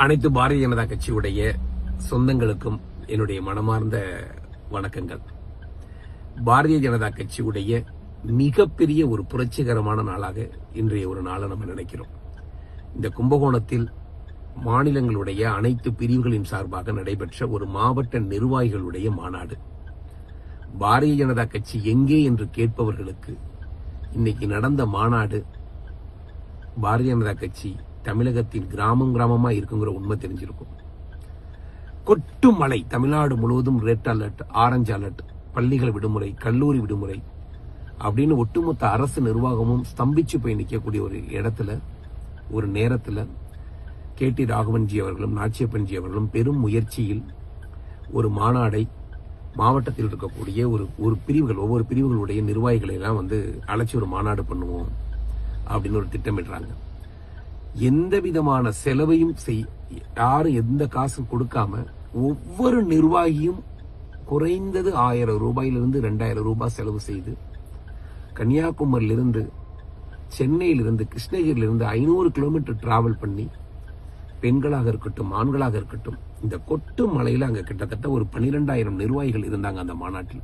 அனைத்து பாரதிய ஜனதா கட்சியுடைய சொந்தங்களுக்கும் என்னுடைய மனமார்ந்த வணக்கங்கள். பாரதிய ஜனதா கட்சியுடைய மிகப்பெரிய ஒரு புரட்சிகரமான நாளாக இன்றைய ஒரு நாளை நம்ம நினைக்கிறோம். இந்த கும்பகோணத்தில் மாநிலங்களுடைய அனைத்து பிரிவுகளின் சார்பாக நடைபெற்ற ஒரு மாவட்ட நிர்வாகிகளுடைய மாநாடு. பாரதிய ஜனதா கட்சி எங்கே என்று கேட்பவர்களுக்கு இன்னைக்கு நடந்த மாநாடு பாரதிய ஜனதா கட்சி தமிழகத்தின் கிராமம் கிராமமாக இருக்குங்கிற உண்மை தெரிஞ்சிருக்கும். கொட்டு மழை தமிழ்நாடு முழுவதும் ரெட் அலர்ட் ஆரஞ்சு அலர்ட் பள்ளிகள் விடுமுறை கல்லூரி விடுமுறை அப்படின்னு ஒட்டுமொத்த அரசு நிர்வாகமும் ஸ்தம்பிச்சு போய் நிற்கக்கூடிய ஒரு இடத்துல ஒரு நேரத்தில் கே டி ராகவன்ஜி அவர்களும் நாச்சியப்பன்ஜி அவர்களும் பெரும் முயற்சியில் ஒரு மாநாடை மாவட்டத்தில் இருக்கக்கூடிய ஒரு ஒரு பிரிவுகள் ஒவ்வொரு பிரிவுகளுடைய நிர்வாகிகளை எல்லாம் வந்து அழைச்சி ஒரு மாநாடு பண்ணுவோம் அப்படின்னு ஒரு திட்டமிடுறாங்க. எந்த விதமான செலவையும் செய் யாரும் எந்த காசும் கொடுக்காம ஒவ்வொரு நிர்வாகியும் குறைந்தது ஆயிரம் ரூபாயிலிருந்து ரெண்டாயிரம் ரூபாய் செலவு செய்து கன்னியாகுமரியிலிருந்து சென்னையிலிருந்து கிருஷ்ணகிரியிலிருந்து ஐநூறு கிலோமீட்டர் டிராவல் பண்ணி பெண்களாக இருக்கட்டும் ஆண்களாக இருக்கட்டும் இந்த கொட்டு மலையில் அங்கே கிட்டத்தட்ட ஒரு பனிரெண்டாயிரம் நிர்வாகிகள் இருந்தாங்க அந்த மாநாட்டில்.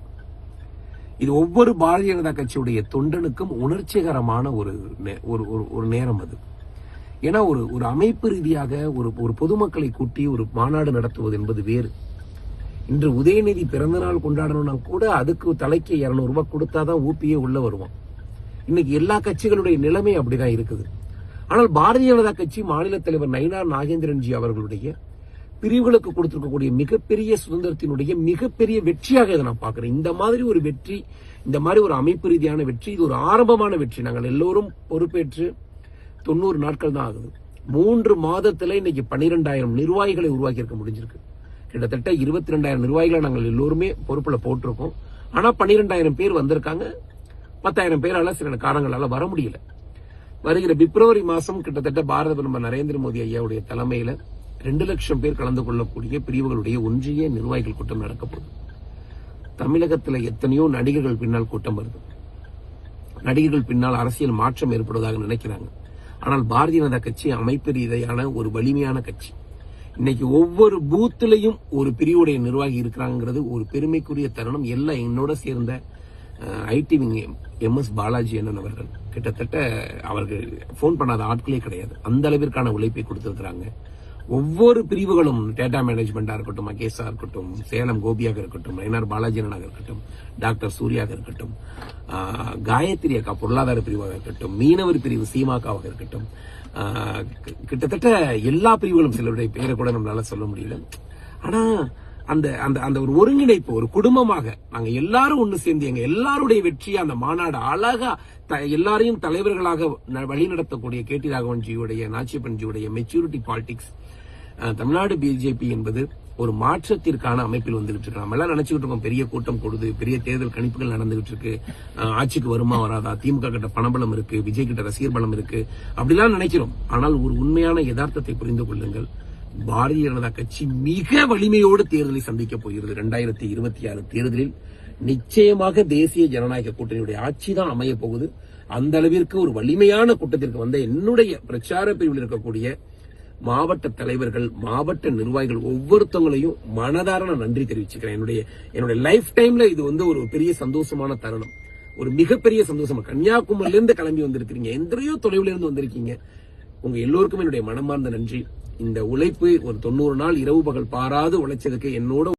இது ஒவ்வொரு பாரதிய ஜனதா கட்சியுடைய தொண்டனுக்கும் உணர்ச்சிகரமான ஒரு நே- ஒரு ஒரு- ஒரு நேரம் அது. ஏன்னா ஒரு ஒரு அமைப்பு ரீதியாக ஒரு ஒரு பொதுமக்களை கூட்டி ஒரு மாநாடு நடத்துவது என்பது வேறு. இன்று உதயநிதி பிறந்தநாள் கொண்டாடணும்னா கூட அதுக்கு தலைக்கு இரநூறுபா ரூபாய் கொடுத்தாதான் ஊப்பியே உள்ள வருவான். இன்னைக்கு எல்லா கட்சிகளுடைய நிலைமை அப்படிதான் இருக்குது. ஆனால் பாரதிய ஜனதா கட்சி மாநில தலைவர் நயினார் நாகேந்திரன்ஜி அவர்களுடைய பிரிவுகளுக்கு கொடுத்திருக்கக்கூடிய மிகப்பெரிய சுதந்திரத்தினுடைய மிகப்பெரிய வெற்றியாக இதை நான் பார்க்குறேன். இந்த மாதிரி ஒரு வெற்றி இந்த மாதிரி ஒரு அமைப்பு ரீதியான வெற்றி இது ஒரு ஆரம்பமான வெற்றி. நாங்கள் எல்லோரும் பொறுப்பேற்று தொண்ணூறு நாட்கள் தான் ஆகுது. மூன்று மாதத்துல இன்னைக்கு பன்னிரெண்டாயிரம் நிர்வாகிகளை உருவாக்கி இருக்க முடிஞ்சிருக்கு. கிட்டத்தட்ட இருபத்தி ரெண்டாயிரம் நிர்வாகிகளை நாங்கள் எல்லோருமே பொறுப்புல போட்டிருக்கோம். ஆனா பன்னிரெண்டாயிரம் பேர் வந்திருக்காங்க. பத்தாயிரம் பேரால சில காரணங்களால வர முடியல. வருகிற பிப்ரவரி மாசம் கிட்டத்தட்ட பாரத பிரதமர் நரேந்திர மோடி ஐயாவுடைய தலைமையில ரெண்டு லட்சம் பேர் கலந்து கொள்ளக்கூடிய பிரிவுகளுடைய ஒன்றிய நிர்வாகிகள் கூட்டம் நடக்கப்படும் தமிழகத்தில் எத்தனையோ நடிகர்கள் பின்னால் கூட்டம் வருது. நடிகர்கள் பின்னால் அரசியல் மாற்றம் ஏற்படுவதாக நினைக்கிறாங்க. ஆனால் பாரதிய ஜனதா கட்சி அமைப்பு ரீதியான ஒரு வலிமையான கட்சி. இன்னைக்கு ஒவ்வொரு பூத்திலையும் ஒரு பிரிவுடைய நிர்வாகி இருக்கிறாங்கிறது ஒரு பெருமைக்குரிய தருணம். எல்லாம் என்னோட சேர்ந்த ஐடி எம் எஸ் பாலாஜி அண்ணன் அவர்கள். கிட்டத்தட்ட அவர்கள் ஃபோன் பண்ணாத ஆட்களே கிடையாது. அந்த அளவிற்கான உழைப்பை கொடுத்துருக்குறாங்க. ஒவ்வொரு பிரிவுகளும் டேட்டா மேனேஜ்மெண்ட்டாக இருக்கட்டும் மகேஷா இருக்கட்டும் சேலம் கோபியாக இருக்கட்டும் நயனார் பாலாஜி அண்ணனாக இருக்கட்டும் டாக்டர் சூர்யாக இருக்கட்டும் காயத்ரி அக்கா பொருளாதார பிரிவாக இருக்கட்டும் மீனவர் பிரிவு சீமாக்காவாக இருக்கட்டும் கி- கிட்டத்தட்ட எல்லா பிரிவுகளும் சிலருடைய பெயரை கூட நம்மளால சொல்ல முடியல. ஆனா அந்த அந்த அந்த ஒரு ஒருங்கிணைப்பு ஒரு குடும்பமாக நாங்க எல்லாரும் ஒன்று சேர்ந்து எங்க எல்லாருடைய வெற்றியை அந்த மாநாடு அழகா த- எல்லாரையும் தலைவர்களாக ந- வழிநடத்தக்கூடிய கே டி ராகவன்ஜியுடைய நாச்சியப்பன்ஜியுடைய மெச்சூரிட்டி பாலிடிக்ஸ் தமிழ்நாடு பிஜேபி என்பது ஒரு மாற்றத்திற்கான அமைப்பில் வந்துகிட்டு இருக்கு நம்ம எல்லாம் நினைச்சுக்கிட்டு இருக்கோம் பெரிய கூட்டம் கொடுது பெரிய தேர்தல் கணிப்புகள் நடந்துகிட்டு இருக்கு. ஆட்சிக்கு வருமா வராதா? திமுக கிட்ட பணபலம் இருக்கு விஜய் கிட்ட ரசிகர் பலம் இருக்கு. அப்படிலாம் நினைக்கிறோம். ஆனால் ஒரு உண்மையான யதார்த்தத்தை புரிந்து கொள்ளுங்கள். பாரதிய ஜனதா கட்சி மிக வலிமையோடு தேர்தலை சந்திக்க போகிறது. இரண்டாயிரத்தி இருபத்தி ஆறு தேர்தலில் நிச்சயமாக தேசிய ஜனநாயக கூட்டணியுடைய ஆட்சி தான் அமைய போகுது. அந்த அளவிற்கு ஒரு வலிமையான கூட்டத்திற்கு வந்த என்னுடைய பிரச்சார பிரிவில் இருக்கக்கூடிய மாவட்ட தலைவர்கள் மாவட்ட நிர்வாகிகள் ஒவ்வொருத்தவங்களையும் மனதார நான் நன்றி தெரிவிச்சுக்கிறேன். என்னுடைய என்னுடைய லைஃப் டைம்ல இது வந்து ஒரு பெரிய சந்தோஷமான தருணம். ஒரு மிகப்பெரிய சந்தோஷம். கன்னியாகுமரியில இருந்து கிளம்பி வந்திருக்கிறீங்க. எந்தனையோ தொலைவுல இருந்து வந்திருக்கீங்க. உங்க எல்லோருக்கும் என்னுடைய மனமார்ந்த நன்றி. இந்த உழைப்பு ஒரு தொண்ணூறு நாள் இரவு பகல் பாராது உழைச்சதுக்கு என்னோட